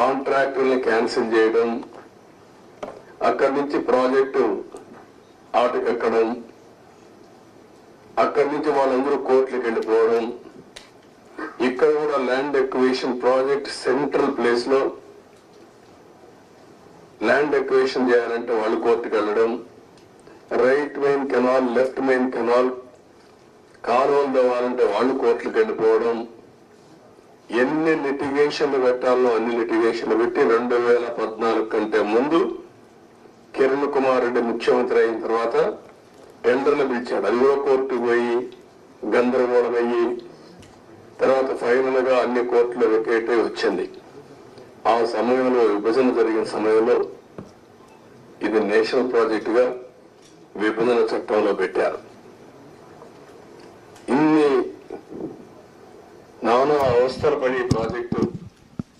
కాంట్రాక్టుల్ని cancel చేయడం అక్కడి నుంచి ప్రాజెక్టు ఆటకెక్కడం అక్కడి నుంచి వాళ్ళందరూ కోర్టులకు వెళ్ళిపోవడం ఇక్కడ కూడా ల్యాండ్ ఎక్వేషన్ ప్రాజెక్ట్ సెంట్రల్ ప్లేస్లో ల్యాండ్ ఎక్వేషన్ చేయాలంటే వాళ్ళు కోర్టుకు వెళ్ళడం right main canal left main canal కాలువలు తవ్వాలంటే వాళ్ళు కోర్టులకు వెళ్ళిపోవడం ఎన్ని లిటిగేషన్లు పెట్టాలో అన్ని లిటిగేషన్లు పెట్టి రెండు వేల పద్నాలుగు కంటే ముందు కిరణ్ కుమార్ రెడ్డి ముఖ్యమంత్రి అయిన తర్వాత టెండర్లు పిలిచాడు. అది కూడా కోర్టుకు పోయి గందరగోళం అయ్యి తర్వాత ఫైనల్గా అన్ని కోర్టులు వెకేట్ వచ్చింది. ఆ సమయంలో విభజన జరిగిన సమయంలో ఇది నేషనల్ ప్రాజెక్టుగా విభజన చట్టంలో పెట్టారు ఇన్ని నానా అవస్థలు పడి ప్రాజెక్టు.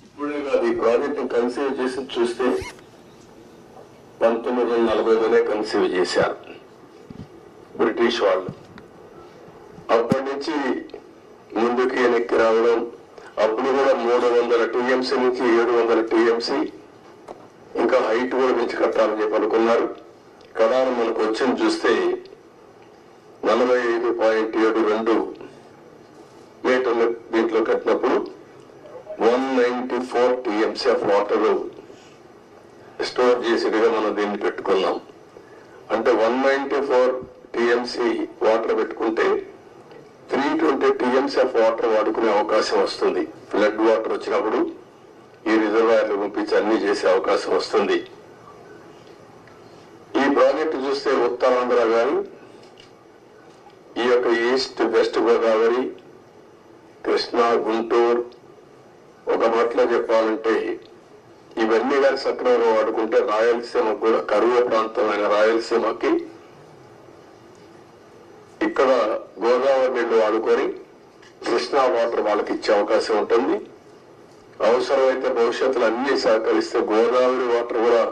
ఇప్పుడే కాదు ఈ ప్రాజెక్టు కన్సీవ్ చేసి చూస్తే పంతొమ్మిది వందల నలభైలోనే కన్సీవ్ చేశారు బ్రిటిష్ వాళ్ళు. అప్పటి నుంచి ముందుకి వెనక్కి రావడం అప్పుడు కూడా మూడు వందల టీఎంసీ నుంచి ఏడు వందల టీఎంసీ ఇంకా హైట్ కూడా పెంచి కట్టాలని చెప్పి అనుకున్నారు. కడాన మనకు వచ్చింది చూస్తే నలభై ఐదు పాయింట్ ఏడు రెండు మీటర్లు దీంట్లో కట్టినప్పుడు one ninety four TMC of water store చేసేట్టుగా మనం దీన్ని పెట్టుకున్నాం. అంటే one ninety four TMC water పెట్టుకుంటే three twenty TMC of water వాడుకునే అవకాశం వస్తుంది. ఫ్లడ్ వాటర్ వచ్చినప్పుడు ఈ రిజర్వాయర్లు పంపించి అన్ని చేసే అవకాశం వస్తుంది. ఈ ప్రాజెక్టు చూస్తే ఉత్తరాంధ్ర గాని ఈ యొక్క ఈస్ట్ వెస్ట్ గోదావరి కృష్ణా గుంటూరు ఒక మాటలో చెప్పాలంటే ఇవన్నీ కానీ సక్రమంగా వాడుకుంటే రాయలసీమ కూడా కరువు ప్రాంతమైన రాయలసీమకి ఇక్కడ గోదావరి నీళ్ళు వాడుకొని కృష్ణా వాటర్ వాళ్ళకి ఇచ్చే అవకాశం ఉంటుంది. అవసరమైతే భవిష్యత్తులో అన్ని సహకరిస్తే గోదావరి వాటర్ కూడా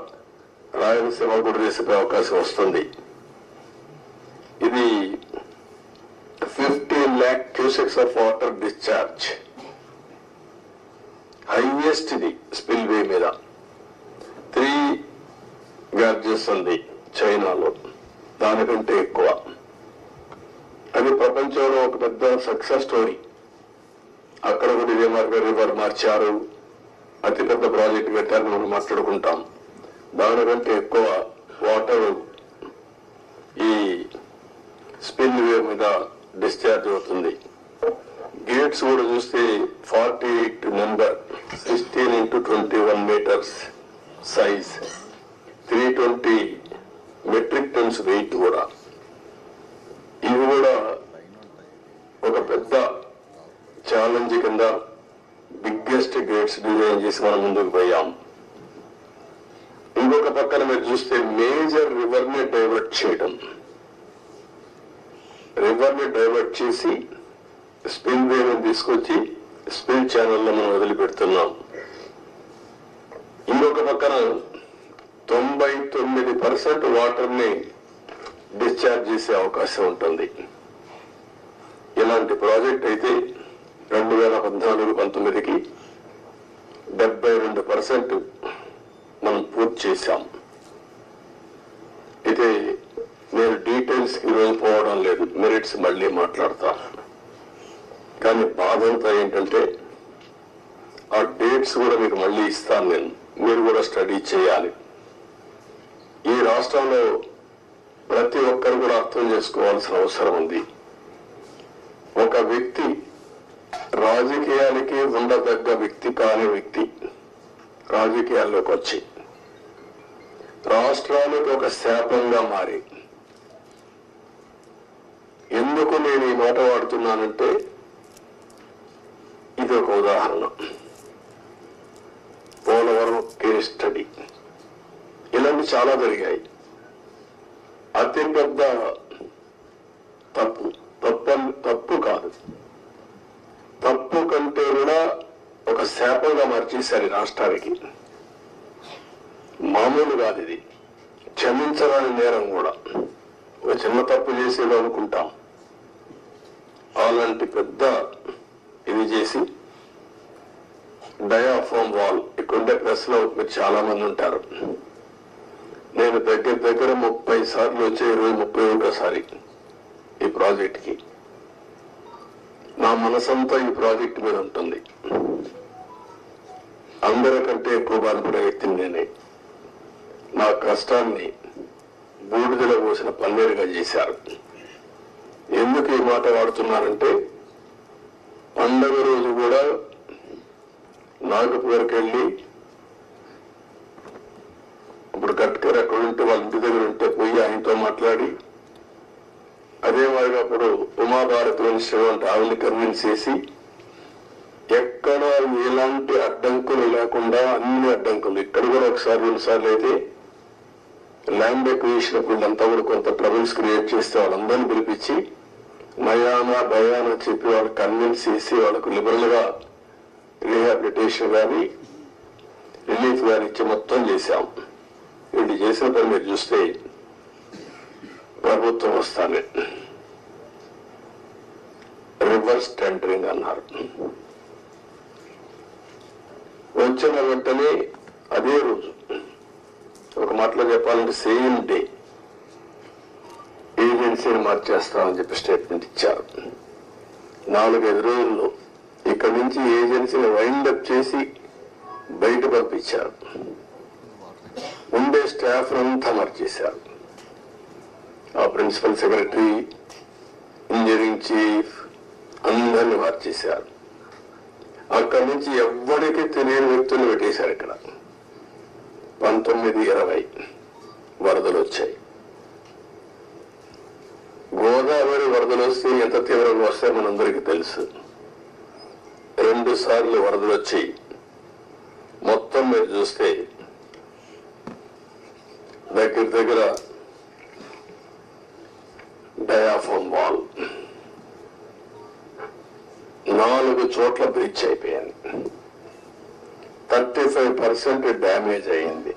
రాయలసీమ కూడా తీసుకునే అవకాశం వస్తుంది. ఇది lakh cusecs of water discharge highest ఇది స్పిల్ వే మీద. త్రీ గార్జెస్ ఉంది చైనాలో దానికంటే ఎక్కువ. అది ప్రపంచంలో ఒక పెద్ద సక్సెస్ స్టోరీ అక్కడ కూడా ఇదే మార్గం రివర్ మార్చారు. అతిపెద్ద ప్రాజెక్ట్ కట్టారని మనం మాట్లాడుకుంటాం. దానికంటే ఎక్కువ వాటర్ ఈ స్పిల్ వే మీద డిశ్చార్జ్ అవుతుంది. గేట్స్ కూడా చూస్తే forty eight number sixteen into twenty one metres size three twenty metric tonnes weight కూడా. ఇవి కూడా ఒక పెద్ద ఛాలెంజ్ కింద బిగ్గెస్ట్ గేట్స్ డిజైన్ చేసి మనం ముందుకు పోయాం. ఇంకొక పక్కన మీరు చూస్తే మేజర్ రివర్ని డైవర్ట్ చేయడం. రివర్ని డైవర్ట్ చేసి స్పిల్ వేని తీసుకొచ్చి స్పిల్ ఛానల్లో మనం వదిలిపెడుతున్నాం. ఇంకొక పక్కన తొంభై తొమ్మిది పర్సెంట్ వాటర్ని డిశ్చార్జ్ చేసే అవకాశం ఉంటుంది. ఇలాంటి ప్రాజెక్ట్ అయితే రెండు వేల పద్నాలుగు పంతొమ్మిదికి డెబ్బై రెండు పర్సెంట్ మనం పూర్తి చేశాం అయితే నేను డీటెయిల్స్కి ఈరోజు పోవడం లేదు మెరిట్స్ మళ్ళీ మాట్లాడతాను కానీ బాధ అంతా ఏంటంటే ఆ డేట్స్ కూడా మీకు మళ్ళీ ఇస్తాను నేను. మీరు కూడా స్టడీ చేయాలి. ఈ రాష్ట్రంలో ప్రతి ఒక్కరు కూడా అర్థం చేసుకోవాల్సిన అవసరం ఉంది. ఒక వ్యక్తి రాజకీయానికి ఉండదగ్గ వ్యక్తి కాని వ్యక్తి రాజకీయాల్లోకి వచ్చి రాష్ట్రానికి ఒక శాపంగా మారి ఎందుకు నేను ఈ మాట వాడుతున్నానంటే ఇది ఒక ఉదాహరణ. Polavaram case study. ఇలాంటి చాలా జరిగాయి. అతి తప్పు తప్పు తప్పు కాదు. తప్పు కంటే కూడా ఒక శాపంగా మార్చేశారు రాష్ట్రానికి. మామూలు కాదు ఇది. క్షమించరాని నేరం కూడా. ఒక చిన్న తప్పు చేసేది అనుకుంటాం. అలాంటి పెద్ద ఇది చేసి డయాఫామ్ వాల్. ఇక్కడుండే ప్రెస్లో మీరు చాలా మంది ఉంటారు. నేను దగ్గర దగ్గర ముప్పై సార్లు వచ్చే ఇరవై ముప్పై ఒకసారి ఈ ప్రాజెక్ట్కి నా మనసంతా ఈ ప్రాజెక్ట్ మీద ఉంటుంది. అందరికంటే ఎక్కువ బాధపడే వ్యక్తిని నేనే. నా కష్టాన్ని బూడిదలో పోసిన పన్నీరుగా చేశారు. ఎందుకు ఈ మాట వాడుతున్నారంటే పండగ రోజు కూడా నాగపూర్కి వెళ్ళి ఇప్పుడు గట్కర్ అక్కడ ఉంటే వాళ్ళ ఇంటి దగ్గర ఉంటే పోయి ఆయనతో మాట్లాడి అదే మాదిరిగా అప్పుడు ఉమాభారతి మినిస్టర్ వంటి ఆవిని కన్విన్స్ చేసి ఎక్కడ ఎలాంటి అడ్డంకులు లేకుండా అన్ని అడ్డంకులు ఇక్కడ కూడా ఒకసారి రెండుసార్లు అయితే ల్యాండ్ ఎక్విజిషన్ అంతా కూడా కొంత ట్రబుల్స్ క్రియేట్ చేస్తే వాళ్ళందరినీ పిలిపించి నయానా భయానా చెప్పి వాళ్ళు కన్విన్స్ చేసి వాళ్ళకు లిబరల్గా రీహాబిలిటేషన్ కానీ రిలీఫ్ కానీ ఇచ్చి మొత్తం చేశాం. వీళ్ళు చేసిన పని మీరు చూస్తే ప్రభుత్వం వస్తానే రివర్స్ టెండరింగ్ అన్నారు. వచ్చిన వెంటనే అదే రోజు ఒక మాటలో చెప్పాలంటే సేమ్ డే ఏజెన్సీని మార్చేస్తామని చెప్పి స్టేట్మెంట్ ఇచ్చారు. నాలుగైదు రోజుల్లో ఇక్కడ నుంచి ఏజెన్సీని వైండప్ చేసి బయట పంపించారు. ఉండే స్టాఫ్ అంతా మార్చేశారు. ఆ ప్రిన్సిపల్ సెక్రటరీ ఇంజనీరింగ్ చీఫ్ అందరిని మార్చేశారు. అక్కడి నుంచి ఎవ్వడికి తెలియని వ్యక్తులు పెట్టేశారు ఇక్కడ. పంతొమ్మిది ఇరవై వరదలు వచ్చాయి. గోదావరి వరదలు వస్తే ఎంత తీవ్రంగా వస్తాయో మనందరికీ తెలుసు. రెండు సార్లు వరదలు వచ్చి మొత్తం మీరు చూస్తే దగ్గర దగ్గర డయాఫోన్ వాల్. నాలుగు చోట్ల బ్రిడ్జ్ అయిపోయింది. థర్టీ ఫైవ్ పర్సెంట్ డ్యామేజ్ అయింది.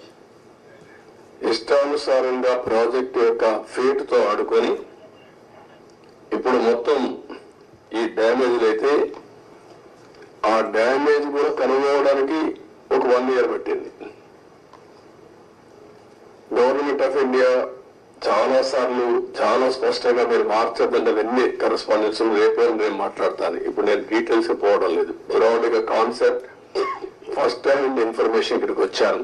ఇష్టానుసారంగా ప్రాజెక్ట్ యొక్క ఫేట్తో ఆడుకొని ఇప్పుడు మొత్తం ఈ డ్యామేజ్లు అయితే ఆ డ్యామేజ్ కూడా కనుగొనడానికి ఒక వన్ ఇయర్ పట్టింది. గవర్నమెంట్ ఆఫ్ ఇండియా చాలా సార్లు చాలా స్పష్టంగా మీరు మార్చద్దంటే అవన్నీ కరెస్పాండెన్స్ రేపే నేను మాట్లాడతాను. ఇప్పుడు నేను డీటెయిల్స్ పోవడం లేదు. బ్రాడ్గా కాన్సెప్ట్ ఫస్ట్ హ్యాండ్ ఇన్ఫర్మేషన్ ఇక్కడికి వచ్చాను.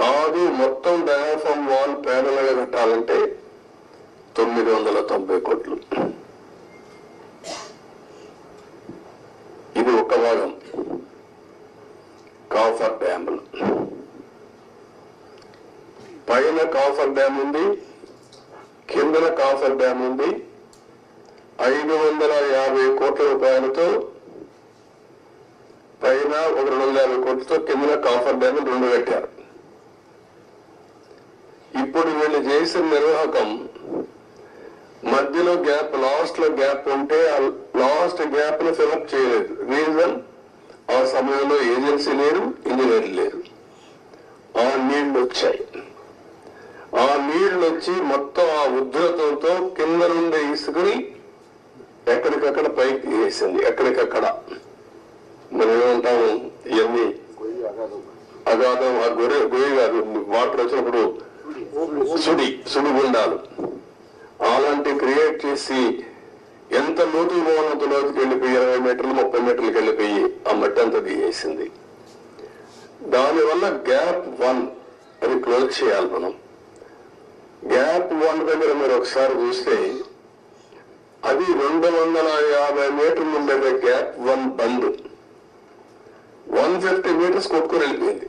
కాదు మొత్తం డయాఫామ్ వాల్ ప్యానల్ కట్టాలంటే తొమ్మిది వందల తొంభై కోట్లు. ఇది ఒక భాగం. కాఫర్ డ్యాములు. పైన కాఫర్ డ్యామ్ ఉంది కిందన కాఫర్ డ్యామ్ ఉంది. ఐదు వందల యాభై కోట్ల రూపాయలతో పైన ఒక రెండు వందల యాభై కోట్లతో కిందన కాఫర్ డ్యామ్ రెండు కట్టారు. ఇప్పుడు వీళ్ళు చేసిన నిర్వాహకం మధ్యలో గ్యాప్ లాస్ట్లో గ్యాప్ ఉంటే ఆ లాస్ట్ గ్యాప్ని ఫిలప్ చేయలేదు. రీజన్ ఆ సమయంలో ఏజెన్సీ లేరు ఇంజనీర్ లేరు. ఆ నీళ్ళు వచ్చాయి. ఆ నీళ్ళు వచ్చి మొత్తం ఆ ఉధృతంతో కింద నుండి ఇసుకుని ఎక్కడికక్కడ పైకి వేసింది ఎక్కడికక్కడ? మనం ఏమంటాము? ఇవన్నీ. అగాధం ఆ గొర్రె గొయ్యి కాదు. వాటర్ వచ్చినప్పుడు సుడి సుడిగుండాలు. అలాంటి క్రియేట్ చేసి ఎంత లోతు పోవాలంత లోతుకి వెళ్ళిపోయి ఇరవై మీటర్లు ముప్పై మీటర్లకు వెళ్ళిపోయి ఆ మట్టి అంతా దిగేసింది. దానివల్ల గ్యాప్ వన్ అది క్లోజ్ చేయాలి మనం. గ్యాప్ వన్ దగ్గర మీరు ఒకసారి చూస్తే అది రెండు వందల యాభై మీటర్లు ఉండేది gap one bund one fifty metres కొట్టుకొని వెళ్ళిపోయింది.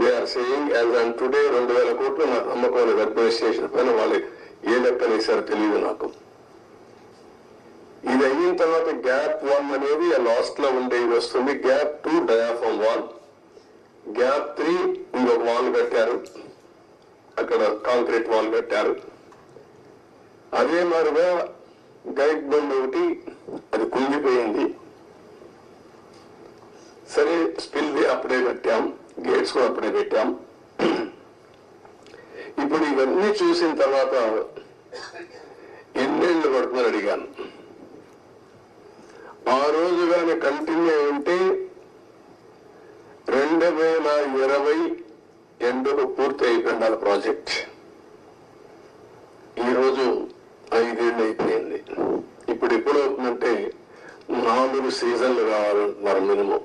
they are saying as and today రెండు వేల కోట్లు నాకు నమ్మకం లేదు అడ్మినిస్ట్రేషన్ పైన వాళ్ళు ఏ లెక్కన తెలియదు నాకు. ఇది అయిన తర్వాత గ్యాప్ వన్ అనేది లాస్ట్లో ఉండే ఇది వస్తుంది. Gap two diaphragm wall gap three ఇంకొక వాల్ కట్టారు. అక్కడ కాంక్రీట్ వాల్ కట్టారు. అదే మాదిరిగా గైడ్ బండ్ ఒకటి అది కుంగిపోయింది. సరే స్పిల్ అప్పుడే కట్టాం. గేట్స్ కూడా అప్పుడే పెట్టాం ఇప్పుడు ఇవన్నీ చూసిన తర్వాత ఎన్నేళ్ళు పడుతుందని అడిగాను. ఆ రోజు కానీ కంటిన్యూ ఉంటే రెండు వేల ఇరవై ఎండుకు పూర్తి అయిపోయినాల ప్రాజెక్ట్ ఈ రోజు ఐదేళ్ళు అయిపోయింది. ఇప్పుడు ఎప్పుడు అవుతుందంటే నాలుగు సీజన్లు కావాలంటున్నారు మినిమం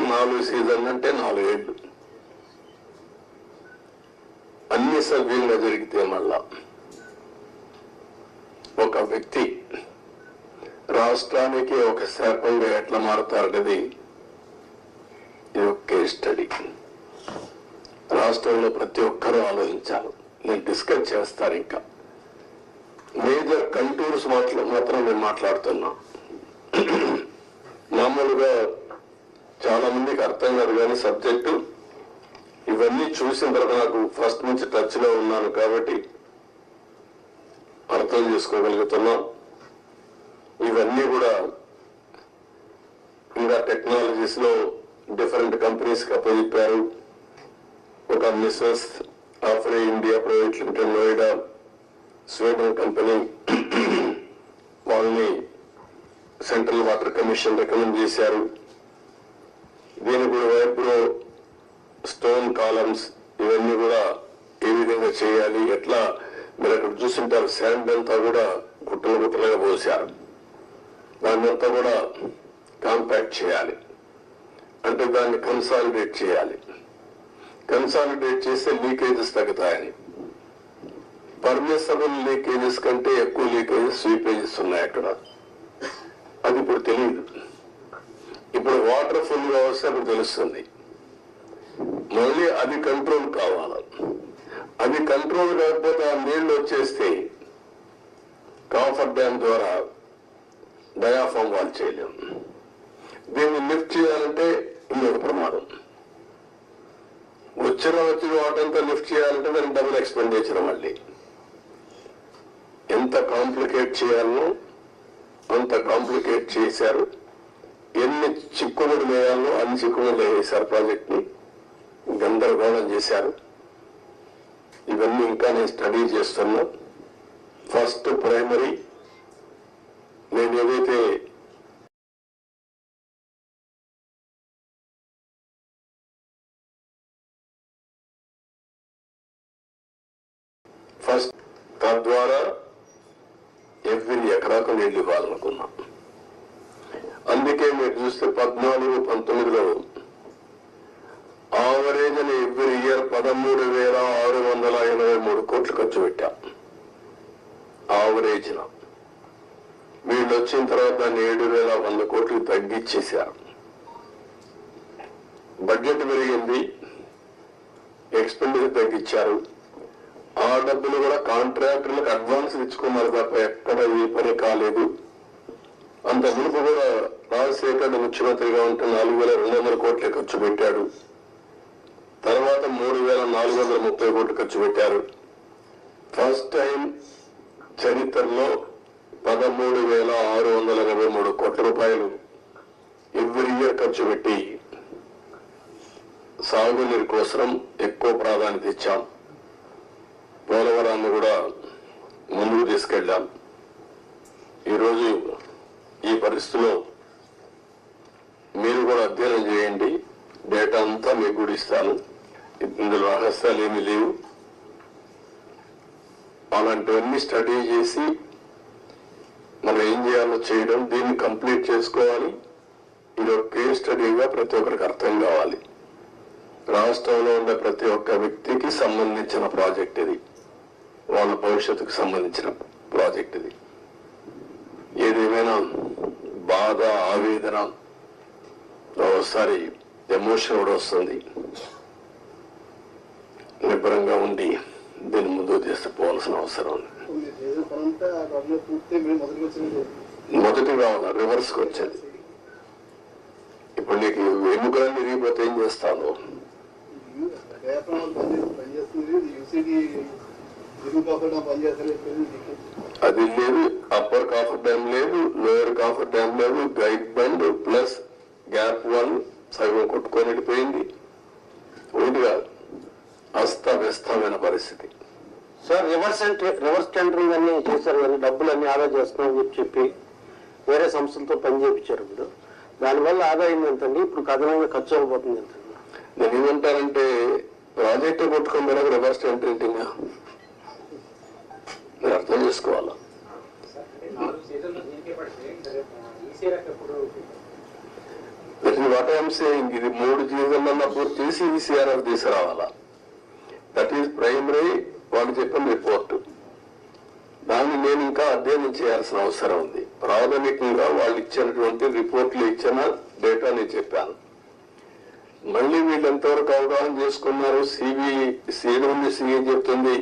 నాలుగు సీజన్లు అంటే నాలుగేళ్ళు అన్ని సభ్యులుగా జరిగితే మళ్ళా ఒక వ్యక్తి రాష్ట్రానికి ఒక శాపంగా ఎట్లా మారుతారనేది ఇది ఒక స్టడీ. రాష్ట్రంలో ప్రతి ఒక్కరూ ఆలోచించాలి. నేను డిస్కస్ చేస్తాను ఇంకా. మేజర్ కంటూర్స్ మాట్లా మాత్రం నేను మాట్లాడుతున్నా. మామూలుగా చాలా మందికి అర్థం కాదు కానీ సబ్జెక్టు ఇవన్నీ చూసిన తర్వాత నాకు ఫస్ట్ నుంచి టచ్లో ఉన్నాను కాబట్టి అర్థం చేసుకోగలుగుతున్నాం. ఇవన్నీ కూడా ఇంకా టెక్నాలజీస్లో డిఫరెంట్ కంపెనీస్కి అప్పచెప్పారు. ఒక Messrs Afry India private limited Noida Sweden company వాళ్ళని సెంట్రల్ వాటర్ కమిషన్ రికమెండ్ చేశారు. దీని కూడా వైపులో స్టోన్ కాలమ్స్ ఇవన్నీ కూడా ఏ విధంగా చేయాలి ఎట్లా మీరు అక్కడ చూస్తుంటారు శాండ్ అంతా కూడా గుట్టలు గుట్టలుగా పోసారు దాన్ని అంతా కూడా కాంపాక్ట్ చేయాలి. అంటే దాన్ని కన్సాలిడేట్ చేయాలి. కన్సాలిడేట్ చేస్తే లీకేజెస్ తగ్గుతాయని. పర్మిసబుల్ లీకేజెస్ కంటే ఎక్కువ లీకేజెస్ స్వీపేజెస్ ఉన్నాయి అక్కడ. అది ఇప్పుడు తెలియదు ఇప్పుడు వాటర్ ఫుల్గా అప్పుడు తెలుస్తుంది. మళ్ళీ అది కంట్రోల్ కావాలి. అది కంట్రోల్ కాకపోతే ఆ నీళ్ళు వచ్చేస్తే కాఫర్ డ్యామ్ ద్వారా డయాఫామ్ వాల్ చేయలేం. దీన్ని లిఫ్ట్ చేయాలంటే ఇంకొక ప్రమాదం. వచ్చిన వచ్చిన వాటంతా లిఫ్ట్ చేయాలంటే దానికి డబుల్ ఎక్స్పెండిచర్ మళ్ళీ. ఎంత కాంప్లికేట్ చేయాలనో అంత కాంప్లికేట్ చేశారు. ఎన్ని చిక్కుముడి వేయాలో అన్ని చిక్కుముడి వేశారు ప్రాజెక్ట్ని గందరగోళం చేశారు. ఇవన్నీ ఇంకా నేను స్టడీ చేస్తున్నా. ఫస్ట్ ప్రైమరీ నేను ఏదైతే ఫస్ట్ తద్వారా ఎవ్రీ ఎకరాకు నీళ్ళు ఇవ్వాలనుకున్నాం. అందుకే మీరు చూస్తే పద్నాలుగు పంతొమ్మిదిలో ఆవరేజ్ అని ఎవ్రీ ఇయర్ పదమూడు వేల ఆరు వందల ఎనభై మూడు కోట్లు ఖర్చు పెట్టాం. ఆవరేజ్ వీళ్ళు వచ్చిన తర్వాత దాన్ని ఏడు వేల వంద కోట్లు తగ్గించేశారు బడ్జెట్ పెరిగింది. ఎక్స్పెండిచర్ తగ్గించారు ఆ డబ్బులు కూడా కాంట్రాక్టర్లకు అడ్వాన్స్ ఇచ్చుకున్నారు తప్ప ఎక్కడ ఏ పని కాలేదు. అంత మునుపు కూడా రాజశేఖర్ ముఖ్యమంత్రిగా ఉంటే నాలుగు వేల రెండు వందల కోట్లు ఖర్చు పెట్టాడు. తర్వాత మూడు వేల నాలుగు వందల ముప్పై కోట్లు ఖర్చు పెట్టారు. ఫస్ట్ టైం చరిత్రలో పదమూడు వేల ఆరు వందల ఎనభై మూడు కోట్ల రూపాయలు ఎవ్రీ ఇయర్ ఖర్చు పెట్టి సాగునీరు కోసం ఎక్కువ ప్రాధాన్యత ఇచ్చాం. పోలవరాన్ని కూడా ముందుకు తీసుకెళ్ళాం. ఈరోజు ఈ పరిస్థితిలో మీరు కూడా అధ్యయనం చేయండి. డేటా అంతా మీకు కూడా ఇస్తాను. ఇందులో రహస్యాలు ఏమీ లేవు. అలాంటివన్నీ స్టడీ చేసి మనం ఏం చేయాలో చేయడం దీన్ని కంప్లీట్ చేసుకోవాలి. ఇది ఒక కేస్ స్టడీగా ప్రతి ఒక్కరికి అర్థం కావాలి. రాష్ట్రంలో ఉండే ప్రతి ఒక్క వ్యక్తికి సంబంధించిన ప్రాజెక్ట్ ఇది. వాళ్ళ భవిష్యత్తుకు సంబంధించిన ప్రాజెక్ట్ ఇది. ఏదేమైనా బాధ ఆవేదన ఒకసారి ఎమోషన్ కూడా వస్తుంది. నిబ్బరంగా ఉండి దీన్ని ముందుకు తీసుకుపోవాల్సిన అవసరం ఉంది మీరు మొదటి కావాల రివర్స్కి వచ్చేది. ఇప్పుడు నీకు ఎన్నికలను తిరిగిపోతే ఏం చేస్తాను? అది లేదు అప్పర్ కాఫర్ డ్యామ్ లేదు లోయర్ కాఫర్ డ్యామ్ లేదు guide bund plus gap one సగం కొట్టుకొని వెళ్ళిపోయింది ఒకటి కాదు. అస్తవ్యస్తమైన పరిస్థితి. Sir reverse entry- reverse tendering అన్ని చేశారు కానీ డబ్బులు అన్ని ఆదా చేస్తున్నామని చెప్పి చెప్పి వేరే సంస్థలతో పని చేయించారు ఇప్పుడు. దానివల్ల ఆదాయం ఎంతండి? ఇప్పుడు అదనంగా ఖర్చు అయిపోతుంది ఎంత నేను ఏమంటానంటే ప్రాజెక్టు కొట్టుకొని పోయినా రివర్స్ ఎంట్రింటింగ్ మీరు అర్థం చేసుకోవాలా? వాట్ ఐఎమ్ సేయింగ్ ఇది మూడు జీవితంలో పూర్తి చేసి ఈసీఆర్ఆర్ తీసుకురావాలా దట్ ఈస్ ప్రైమరీ వాళ్ళు చెప్పిన రిపోర్టు దాన్ని నేను ఇంకా అధ్యయనం చేయాల్సిన అవసరం ఉంది. ప్రాథమికంగా వాళ్ళు ఇచ్చినటువంటి రిపోర్ట్లు ఇచ్చిన డేటా నేను చెప్పాను. మళ్ళీ వీళ్ళు ఎంతవరకు అవగాహన చేసుకున్నారు? సిబి సీఎం ఉంది చెప్తుంది.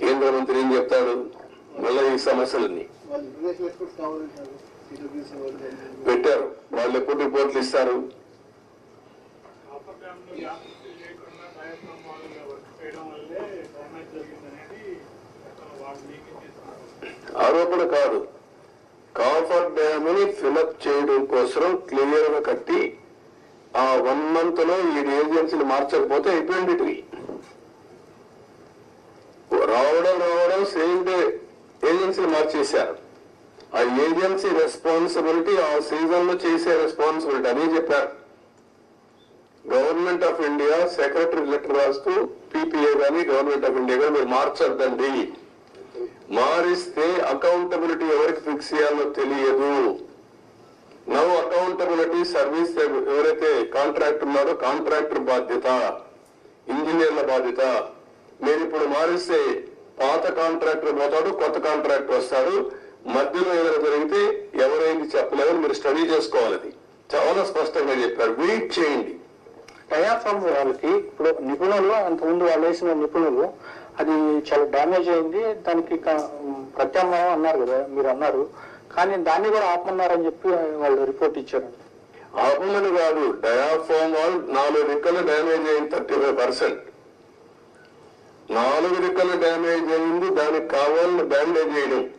కేంద్ర మంత్రి ఏం చెప్తాడు? మళ్ళీ ఈ సమస్యలన్నీ. పెట్టారు. వాళ్ళు ఎప్పుడు రిపోర్ట్లు ఇస్తారు? ఆరోపణ కాదు. కాఫర్ డ్యామ్ని ఫిలప్ చేయడం కోసం క్లియర్గా కట్టి ఆ వన్ మంత్లో ఈ ఏజెన్సీలు మార్చకపోతే అయిపోయింది రావడం రావడం సేమ్ డే ఏజెన్సీలు మార్చేశారు. ఆ ఏజెన్సీ రెస్పాన్సిబిలిటీ ఆ సీజన్లో చేసే రెస్పాన్సిబిలిటీ అని చెప్పారు. Government of India secretary letter రాస్తూ పీపీఏ గానీ గవర్నమెంట్ ఆఫ్ ఇండియా కానీ మీరు మార్చొద్దండి. మారిస్తే అకౌంటబిలిటీ ఎవరికి ఫిక్స్ చేయాలో తెలియదు. నవ్ అకౌంటబిలిటీ సర్వీస్ ఎవరైతే కాంట్రాక్టర్ ఉన్నారో కాంట్రాక్టర్ బాధ్యత ఇంజనీర్ల బాధ్యత. మీరు ఇప్పుడు మారిస్తే పాత కాంట్రాక్టర్ పోతాడు కొత్త కాంట్రాక్టర్ వస్తాడు. మధ్యలో ఏదైనా జరిగితే ఎవరైంది చెప్పలేదని మీరు స్టడీ చేసుకోవాలి అది. చాలా స్పష్టంగా చెప్పారు. వెయిట్ చేయండి. డయాఫ్రమ్ వాళ్ళకి ఇప్పుడు నిపుణులు అంతకుముందు వాళ్ళు వేసిన నిపుణులు అది చాలా డ్యామేజ్ అయింది. దానికి ప్రత్యామ్నాయం అన్నారు కదా మీరు అన్నారు. కానీ దాన్ని కూడా ఆపమన్నారని చెప్పి వాళ్ళు రిపోర్ట్ ఇచ్చారు. ఆపమని కాదు డయాఫామ్ వాల్ నాలుగు రెక్కలు డ్యామేజ్ అయింది థర్టీ ఫైవ్ పర్సెంట్. నాలుగు రెక్కలు డ్యామేజ్ అయింది దానికి కావాలని బ్యాండేజ్ చేయడం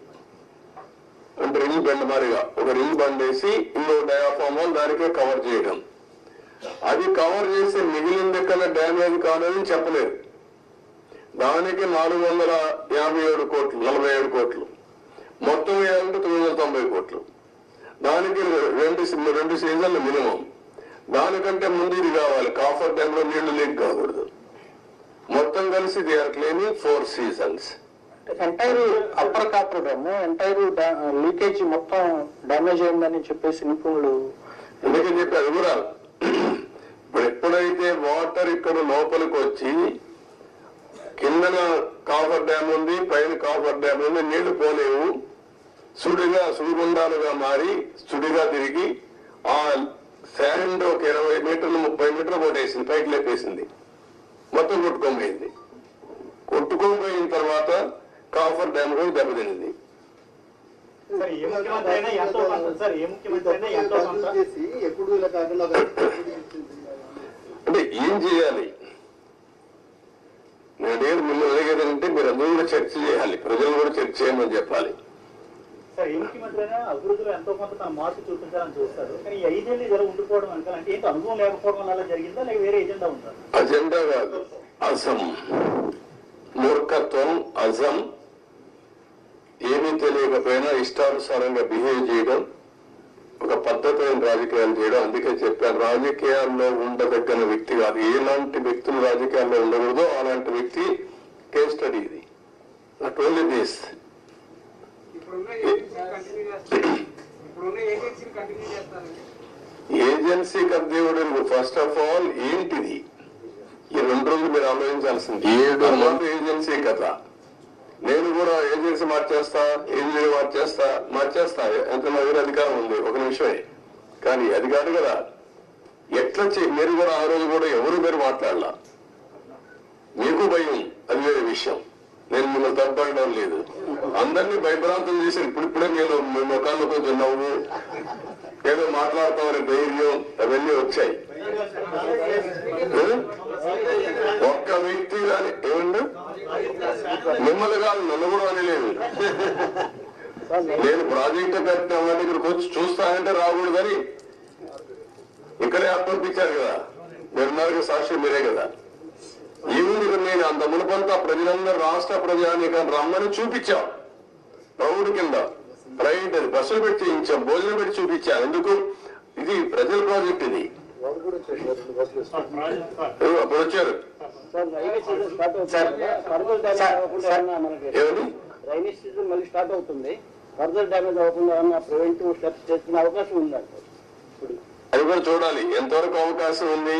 అంటే రింగ్ బెండ్ మారిగా ఒక రింగ్ బండ్ వేసి ఇంకో డయాఫామ్ దానికే కవర్ చేయడం. అది కవర్ చేసి మిగిలిన రెక్కల డ్యామేజ్ కాదని చెప్పలేదు. దానికి నాలుగు వందల యాభై ఏడు కోట్లు నలభై ఏడు కోట్లు. మొత్తం వేయాలంటే తొమ్మిది వందల తొంభై కోట్లు. దానికి రెండు రెండు సీజన్లు మినిమం. దానికంటే ముందు ఇది కావాలి. కాఫర్ డ్యామ్లో నీళ్ళు లీక్ కాకూడదు. మొత్తం కలిసి they are claiming four seasons entire upper coffer dam entire leakage మొత్తం డ్యామేజ్ అయిందని చెప్పేసి నిపుణులు ఎందుకని చెప్పి అది కూడా ఇప్పుడు ఎప్పుడైతే వాటర్ ఇక్కడ లోపలికి వచ్చి కిందన కాఫర్ డ్యామ్ ఉంది పైన కాఫర్ డ్యామ్ ఉంది నీళ్ళు పోలేవు సుడిగా సుడిగుండాలుగా మారి సుడిగా తిరిగి ఆ శాండ్ ఒక ఇరవై మీటర్లు ముప్పై మీటర్లు కొట్టేసింది పైకి లేపేసింది. మొత్తం కొట్టుకోపోయింది కొట్టుకోపోయిన తర్వాత కాఫర్ డ్యామ్ కూడా దెబ్బతింది. అంటే ఏం చేయాలి? నేను మిమ్మల్ని అడిగేది అంటే మీరు అందరూ కూడా చర్చ చేయాలి. ప్రజలు కూడా చర్చ చేయమని చెప్పాలి. సార్ ఏ ముఖ్యమంత్రి అభివృద్ధిలో ఎంతో కొంత తన మార్పు చూపించాలని చూస్తారు. కానీ ఈ ఐదేళ్ళు ఇలా ఉండిపోవడం వెనకాల అంటే ఏంటి? అనుభవం లేకపోవడం వల్ల జరిగిందా? లేక వేరే ఎజెండా ఉందా? అజెండా కాదు. అజం. మూర్ఖత్వం అజం. ఏమీ తెలియకపోయినా ఇష్టానుసారంగా బిహేవ్ చేయడం ఒక పద్ధతైన రాజకీయాలు చేయడం. అందుకే చెప్పాను రాజకీయాల్లో ఉండదగ్గన వ్యక్తి కాదు. ఎలాంటి వ్యక్తులు రాజకీయాల్లో ఉండకూడదో అలాంటి వ్యక్తి కేస్ స్టడీ ఇది. Not only this agency continue చేస్తారు. ఇప్పుడున్న ఏజెన్సీని కంటిన్యూ చేస్తారండి ఏజెన్సీ కర్దేవుడు ఫస్ట్ ఆఫ్ ఆల్ ఏంటిది? ఈ రెండు రోజులు మీరు ఆలోచించాల్సింది. ఏడు మంది ఏజెన్సీ కథ. నేను కూడా ఏజెన్సీ మార్చేస్తా ఏజెన్సీ మార్చేస్తా మార్చేస్తా. ఎంత నా దగ్గర అధికారం ఉంది? ఒక నిమిషమే. కానీ అది కాదు కదా. ఎట్లా చే మీరు కూడా ఆ రోజు కూడా ఎవరు మీరు మాట్లాడలా? మీకు భయం అది వేరే విషయం. నేను మిమ్మల్ని తప్పడం లేదు. అందరినీ భయభ్రాంతం చేసి ఇప్పుడిప్పుడే మీరు మీ ముఖాల్లో కొంచెం నవ్వు ఏదో మాట్లాడతామని ధైర్యం అవన్నీ వచ్చాయి. ఒక్క వ్యక్తి కానీ ఏమండి? మిమ్మల్ని కాదు నన్ను కూడా అనలేదు. నేను ప్రాజెక్ట్ కట్టిన వాళ్ళ ఇక్కడికి వచ్చి చూస్తానంటే రాకూడదని ఇక్కడే అప్పగించారు కదా. మీరున్నారు సాక్షి మీరే కదా. ఈవినింగ్ నేను అంత మునుపంతా ప్రజలందరూ రాష్ట్ర ప్రజానీకం రమ్మని చూపించాం. ప్రౌఢ కింద ప్రైవేట్ బస్సులు పెట్టి చేయించాం భోజనం పెట్టి చూపించాం. ఎందుకు? ఇది ప్రజల ప్రాజెక్ట్ ఇది. రెండు అప్పుడు వచ్చారు? ఏమని సీజన్ మళ్ళీ స్టార్ట్ అవుతుంది. ఫర్దర్ డ్యామేజ్ అవ్వకుండా ప్రివెంటివ్ స్టెప్స్ అవకాశం ఉందంట ఇప్పుడు అది కూడా చూడాలి. ఎంతవరకు అవకాశం ఉంది?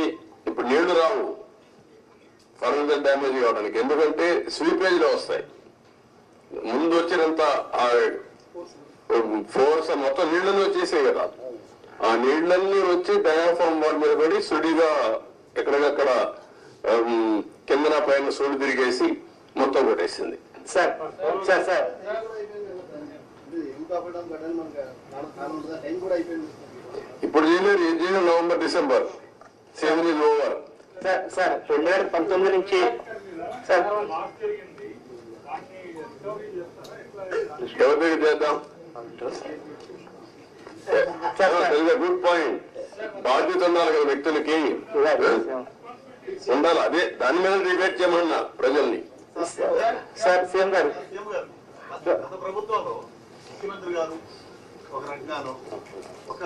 ఇప్పుడు నీళ్ళు రావు. ఫర్దర్ డ్యామేజ్ కావడానికి ఎందుకంటే స్వీపేజ్లో వస్తాయి. ముందు వచ్చినంత ఆ ఫోర్స్ మొత్తం నీళ్ళలో వచ్చేసాయి కదా. ఆ నీళ్ళన్నీ వచ్చి డయాఫామ్ వాల్ మీద పడి సుడిగా ఎక్కడికక్కడ కిందన పైన సుడి తిరిగేసి మొత్తం కొట్టేసింది. Sir sir sir. ఇప్పుడు చేయలేరు ఏం చేయలేదు November December. Season is over sir sir రెండు వేల పంతొమ్మిది నుంచి సార్. దగ్గర చేద్దాం గుడ్ పాయింట్ బాధ్యత ఉండాలి కదా వ్యక్తులకి. ఉండాలి. అదే దాని మీద డిబేట్ చేయమన్నా ప్రజల్ని. సార్ సీఎం గారు. సీఎం గారు గత ప్రభుత్వంలో ముఖ్యమంత్రి గారు ఒక రకంగాను ఒక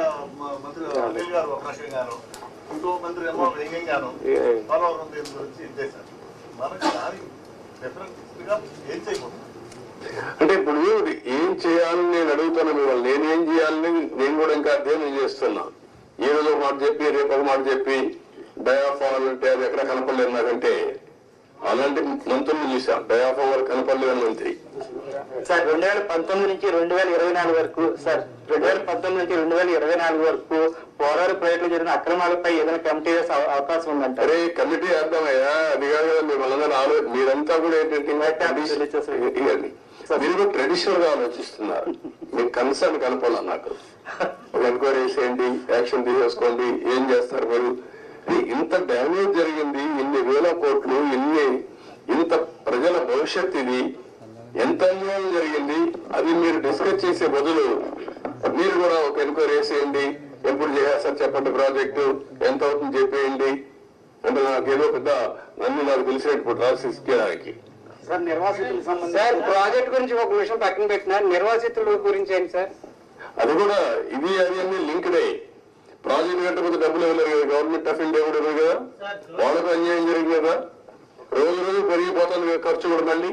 మంత్రి గారు ఒక రకంగాను ఇంకో వ్యంగ్యంగాను పోలవరం దీని గురించి ఇచ్చేశారు మనకు దానికి ఏం అంటే ఇప్పుడు ఏం చేయాలని నేను అడుగుతాను మిమ్మల్ని. నేను ఏం చేయాలని నేను కూడా ఇంకా అధ్యయనం చేస్తున్నా. ఈ రోజు ఒక మాట చెప్పి రేపు ఒక మాట చెప్పి డయాఫాల్ అంటే అది ఎక్కడ కనపడలేదు నాకంటే. అలాంటి మంత్రులు చూసాం డయాఫాల్ వరకు కనపడలేదు మంత్రి. సార్ రెండు వేల పంతొమ్మిది నుంచి రెండు వేల ఇరవై నాలుగు వరకు సార్ రెండు వేల పంతొమ్మిది నుంచి రెండు వేల ఇరవై నాలుగు వరకు పోరారు ప్రాజెక్టులో జరిగిన అక్రమాలపై ఏదైనా కమిటీ వేసే అవకాశం ఉందంటారు అరే కమిటీ వేద్దామయ్యా అది కాదు కదా మిమ్మల్ని ఆలో మీరంతా కూడా ఏంటంటే. మీరు ట్రెడిషనల్గా ఆలోచిస్తున్నారు. మీకు కన్సర్న్ కనపడాల నాకు? ఒక ఎంక్వైరీ చేసేయండి యాక్షన్ తీసేసుకోండి ఏం చేస్తారు మీరు? ఇంత డ్యామేజ్ జరిగింది ఇన్ని వేల కోట్లు ఇన్ని ఇంత ప్రజల భవిష్యత్ ఇది ఎంత అన్యాయం జరిగింది అది మీరు డిస్కస్ చేసే బదులు మీరు కూడా ఒక ఎంక్వైరీ చేసేయండి ఎప్పుడు చేస్తారు చెప్పండి ప్రాజెక్టు ఎంత అవుతుంది చెప్పేయండి. అంటే నాకు ఏదో పెద్ద అన్ని నాకు తెలిసినట్టు రాసి ఇచ్చేదానికి. సార్ ప్రాజెక్ట్ గురించి ఒక విషయం పక్కన పెట్టిన నిర్వాసితుల గురించి ఏంటి సార్? అది కూడా ఇది అది అన్ని లింక్డ్. అయ్యి ప్రాజెక్ట్ కట్టకపోతే డబ్బులు ఇవ్వలేరు కదా గవర్నమెంట్ ఆఫ్ ఇండియా కూడా కదా? వాళ్ళకు అన్యాయం జరిగింది కదా? రోజు రోజు పెరిగిపోతుంది కదా ఖర్చు కూడా మళ్ళీ.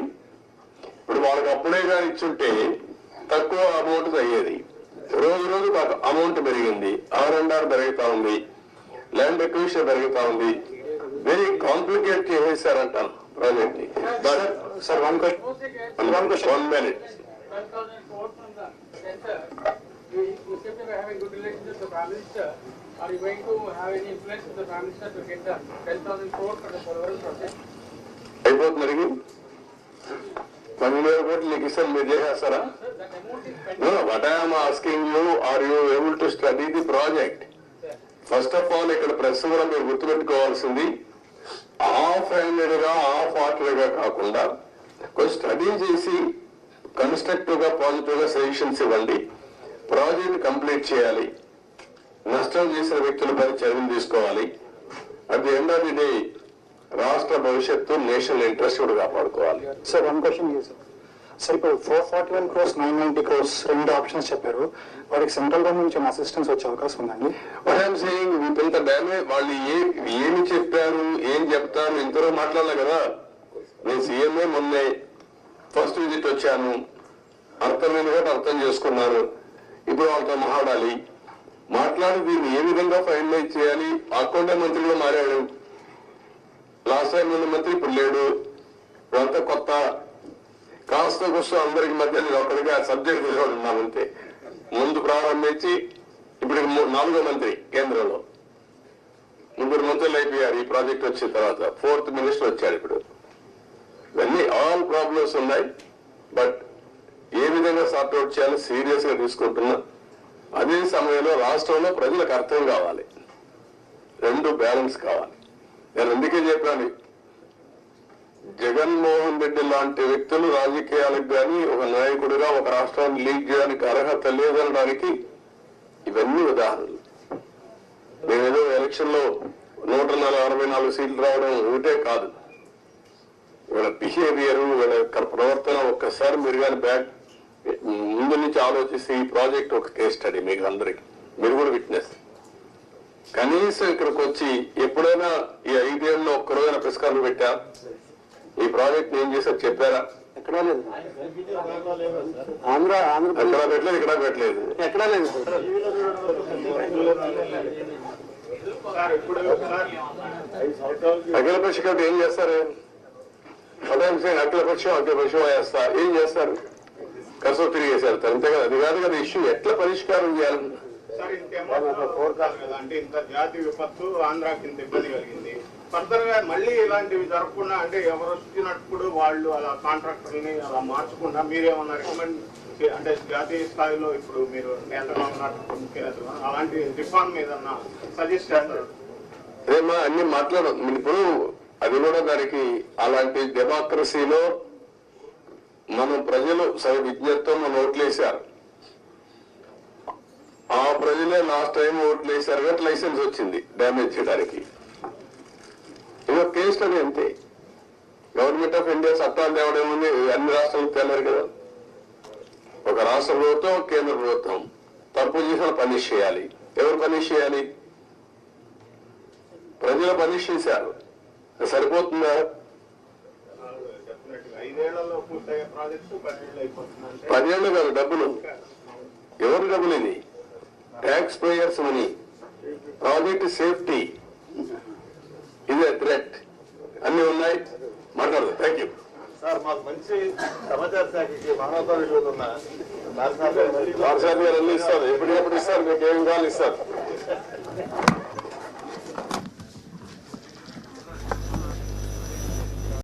ఇప్పుడు వాళ్ళకి అప్పుడే కానీ ఇచ్చుంటే తక్కువ అమౌంట్ అయ్యేది. రోజు రోజు మాకు అమౌంట్ పెరిగింది. ఆర్ అండ్ ఆర్ పెరుగుతా ఉంది. ల్యాండ్ ఎక్విషన్ పెరుగుతా ఉంది. వెరీ కాంప్లికేట్ చేసేసారంటాను ప్రాజెక్ట్ అయిపోతుంది మరి? పన్నెండు వేల కోట్లు నీకు ఇస్తాను మీరు చేసేస్తారా what I'm asking you are you able to study the project first of all ఇక్కడ ప్రెస్ కూడా మీరు గుర్తుపెట్టుకోవాల్సింది. హాఫ్ హ్యాండెడ్గా హాఫ్ హార్టెడ్గా కాకుండా కొంచెం స్టడీ చేసి కన్స్ట్రక్టివ్గా పాజిటివ్గా సజెషన్స్ ఇవ్వండి. ప్రాజెక్ట్ కంప్లీట్ చేయాలి. నష్టం చేసిన వ్యక్తులపై చర్యలు తీసుకోవాలి. At the end of the day రాష్ట్ర భవిష్యత్తు నేషనల్ ఇంట్రెస్ట్ కూడా కాపాడుకోవాలి. సార్ వన్ క్వశ్చన్ సార్ ఇప్పుడు four forty one crores nine ninety crores రెండు ఆప్షన్స్ చెప్పారు. వాటికి సెంట్రల్ గవర్నమెంట్ నుంచి అసిస్టెన్స్ వచ్చే అవకాశం ఉందండి? వాట్ ఐఎమ్ సేయింగ్ ఇంత డ్యామేజ్ వాళ్ళు ఏ ఏమి చెప్పారు ఏం చెప్తారు ఇంతలో మాట్లాడలే కదా. నేను సీఎంఏ మొన్నే ఫస్ట్ విజిట్ వచ్చాను. అర్థమైంది కాబట్టి అర్థం చేసుకున్నాను ఇప్పుడు వాళ్ళతో మాట్లాడాలి. మాట్లాడి దీన్ని ఏ విధంగా ఫైనలైజ్ చేయాలి? అకౌంట్ మంత్రిగా మారాడు. లాస్ట్ టైం ఉన్న మంత్రి ఇప్పుడు లేడు. ఇదంతా కొత్త కాస్త కోసం అందరికి మధ్య నేను ఒకరిగా సబ్జెక్ట్ ఉన్నానంతే ముందు. ప్రారంభించి ఇప్పుడు నాలుగో మంత్రి కేంద్రంలో. ముగ్గురు మంత్రులు అయిపోయారు. ఈ ప్రాజెక్ట్ వచ్చిన తర్వాత ఫోర్త్ మినిస్టర్ వచ్చాడు ఇప్పుడు. ఇవన్నీ ఆల్ ప్రాబ్లమ్స్ ఉన్నాయి. బట్ ఏ విధంగా సార్ట్అవుట్ చేయాలో సీరియస్గా తీసుకుంటున్నా. అదే సమయంలో రాష్ట్రంలో ప్రజలకు అర్థం కావాలి. రెండు బ్యాలెన్స్ కావాలి. నేను అందుకే చెప్పాను. జగన్మోహన్ రెడ్డి లాంటి వ్యక్తులు రాజకీయాలకు కానీ ఒక నాయకుడిగా ఒక రాష్ట్రాన్ని లీడ్ చేయడానికి అర్హత లేదనడానికి ఇవన్నీ ఉదాహరణలు. మేమేదో ఎలక్షన్లో నూట అరవై నాలుగు సీట్లు రావడం ఒకటే కాదు. వీళ్ళ బిహేవియర్ వీళ్ళ యొక్క ప్రవర్తన ఒక్కసారి మీరు కానీ బ్యాక్ ముందు నుంచి ఆలోచిస్తే ఈ ప్రాజెక్ట్ ఒక కేస్ స్టడీ మీకు అందరికి. మీరు కూడా విట్నెస్. కనీసం ఇక్కడికి వచ్చి ఎప్పుడైనా ఈ ఐదేళ్ళలో ఒక్కరోజైనా పురస్కారం పెట్టా? ఈ ప్రాజెక్ట్ ఏం చేశారు? చెప్పారా? ఎక్కడా లేదు. ఆంధ్ర ఆంధ్రప్రదేశ్. పెట్టలేదు ఇక్కడ పెట్టలేదు. ఎక్కడా లేదు. అఖిల పక్ష ఏం చేస్తారు? అదేం అఖిల పక్షం అఖిల పక్షం వేస్తా ఏం చేస్తారు? కసో తిరిగేసారు అంతే కదా? అది కాదు కదా ఇష్యూ ఎట్లా పరిష్కారం చేయాలి? సార్ ఇంకేమో కాదు అంటే ఇంత జాతి విపత్తు ఆంధ్రాకి ఇంత ఇబ్బంది కలిగింది. ఫర్దర్గా మళ్ళీ ఇలాంటివి జరగకుండా అంటే ఎవరు వచ్చినప్పుడు వాళ్ళు అలా కాంట్రాక్టర్ని అలా మార్చకుండా మీరేమన్నా రికమెండ్ అంటే జాతీయ స్థాయిలో ఇప్పుడు మీరు నేతగా ఉన్నట్టు ముఖ్యనేతగా అలాంటి రిఫార్మ్ ఏదన్నా సజెస్ట్ చేస్తారు? అదేమా అన్ని మాట్లాడదు మీరు ఇప్పుడు అది కూడా దానికి అలాంటి డెమోక్రసీలో మనం ప్రజలు సరి విజ్ఞతతో మనం ఓట్లేశారు ఆ ప్రజలే లాస్ట్ టైం ఓట్లు వేశారు కాబట్టి లైసెన్స్ వచ్చింది డ్యామేజ్ చేయడానికి. ఇదో కేసులు అది అంతే. గవర్నమెంట్ ఆఫ్ ఇండియా చట్టాలు తేవడం ఉంది అన్ని రాష్ట్రాలకు తేలేరు కదా. ఒక రాష్ట్ర ప్రభుత్వం ఒక కేంద్ర ప్రభుత్వం. తప్పు చేసిన పనిష్ చేయాలి. ఎవరు పనిష్ చేయాలి? ప్రజలు పనిష్ చేశారు. సరిపోతుందా? పదిహేళ్ళు పదేళ్ళు కాదు డబ్బులు. ఎవరు డబ్బులు ఇది? Tax payers money project safety ఇదే థ్రెట్ అన్ని ఉన్నాయి మాట్లాడదు థ్యాంక్ యూ సార్ మాకు మంచి సమాచార శాఖకి మానవతా విలువలు ఉన్న పార్సాది గారు అన్ని ఇస్తారు. ఎప్పటికప్పుడు ఇస్తారు. మీకు ఏం కావాలి ఇస్తారు.